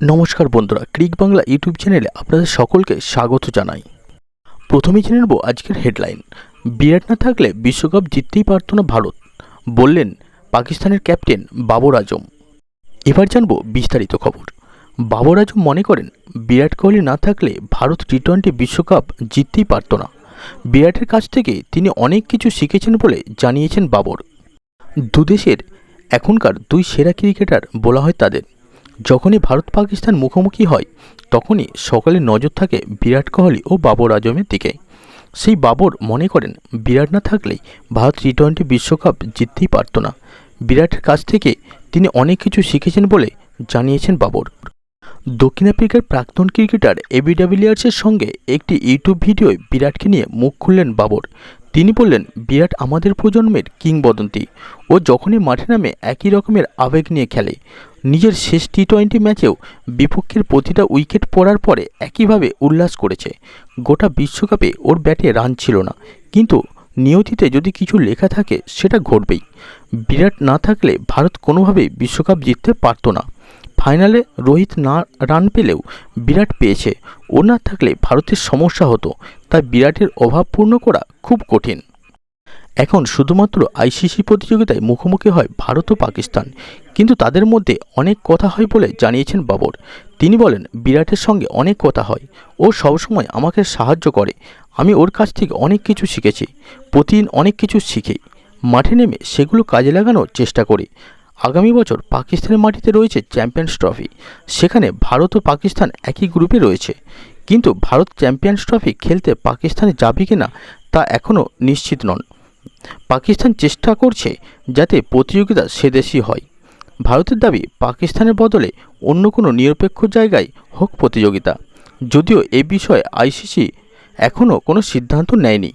নমস্কার বন্ধুরা, ক্রিক বাংলা ইউটিউব চ্যানেলে আপনাদের সকলকে স্বাগত জানাই। প্রথমেই জেনে নেব আজকের হেডলাইন। বিরাট না থাকলে বিশ্বকাপ জিততেই পারত না ভারত, বললেন পাকিস্তানের ক্যাপ্টেন বাবর আজম। এবার জানব বিস্তারিত খবর। বাবর আজম মনে করেন, বিরাট কোহলি না থাকলে ভারত টি টোয়েন্টি বিশ্বকাপ জিততেই পারত না। বিরাটের কাছ থেকে তিনি অনেক কিছু শিখেছেন বলে জানিয়েছেন বাবর। দুদেশের এখনকার দুই সেরা ক্রিকেটার বলা হয় তাদের। যখনই ভারত পাকিস্তান মুখোমুখি হয়, তখনই সকালে নজর থাকে বিরাট কোহলি ও বাবর আজমের দিকে। সেই বাবর মনে করেন, বিরাট না থাকলেই ভারত টি টোয়েন্টি বিশ্বকাপ জিততেই পারত না। বিরাটের কাছ থেকে তিনি অনেক কিছু শিখেছেন বলে জানিয়েছেন বাবর। দক্ষিণ আফ্রিকার প্রাক্তন ক্রিকেটার এবি ডাভিলিয়ার্সের সঙ্গে একটি ইউটিউব ভিডিওয় বিরাটকে নিয়ে মুখ খুললেন বাবর। তিনি বললেন, বিরাট আমাদের প্রজন্মের কিংবদন্তি। ও যখনই মাঠে নামে একই রকমের আবেগ নিয়ে খেলে। নিজের শেষ টি টোয়েন্টি ম্যাচেও বিপক্ষের প্রতিটা উইকেট পড়ার পরে একইভাবে উল্লাস করেছে। গোটা বিশ্বকাপে ওর ব্যাটে রান ছিল না। কিন্তু নিয়তিতে যদি কিছু লেখা থাকে, সেটা ঘটবেই। বিরাট না থাকলে ভারত কোনোভাবেই বিশ্বকাপ জিততে পারতো না। ফাইনালে রোহিত না রান পেলেও বিরাট পেয়েছে। ও না থাকলে ভারতের সমস্যা হতো, তাই বিরাটের অভাব পূর্ণ করা খুব কঠিন। এখন শুধুমাত্র আইসিসি প্রতিযোগিতায় মুখোমুখি হয় ভারত ও পাকিস্তান। কিন্তু তাদের মধ্যে অনেক কথা হয় বলে জানিয়েছেন বাবর। তিনি বলেন, বিরাটের সঙ্গে অনেক কথা হয়। ও সবসময় আমাকে সাহায্য করে। আমি ওর কাছ থেকে অনেক কিছু শিখেছি। প্রতিদিন অনেক কিছু শিখি। মাঠে নেমে সেগুলো কাজে লাগানোর চেষ্টা করি। আগামী বছর পাকিস্তানের মাটিতে রয়েছে চ্যাম্পিয়ন্স ট্রফি। সেখানে ভারত ও পাকিস্তান একই গ্রুপে রয়েছে। কিন্তু ভারত চ্যাম্পিয়ন্স ট্রফি খেলতে পাকিস্তানে যাবে কি না তা এখনও নিশ্চিত নন। পাকিস্তান চেষ্টা করছে যাতে প্রতিযোগিতা সেদেশি হয়। ভারতের দাবি, পাকিস্তানের বদলে অন্য কোনো নিরপেক্ষ জায়গায় হোক প্রতিযোগিতা। যদিও এ বিষয়ে আইসিসি এখনও কোনো সিদ্ধান্ত নেয়নি।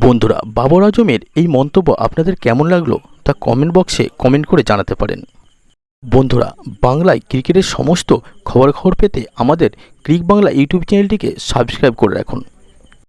বন্ধুরা, বাবর আজমের এই মন্তব্য আপনাদের কেমন লাগল? তা কমেন্ট বক্সে কমেন্ট করে জানাতে পারেন। বন্ধুরা, বাংলায় ক্রিকেটের সমস্ত খবর খবর পেতে আমাদের ক্রিক বাংলা ইউটিউব চ্যানেলটিকে সাবস্ক্রাইব করে রাখুন।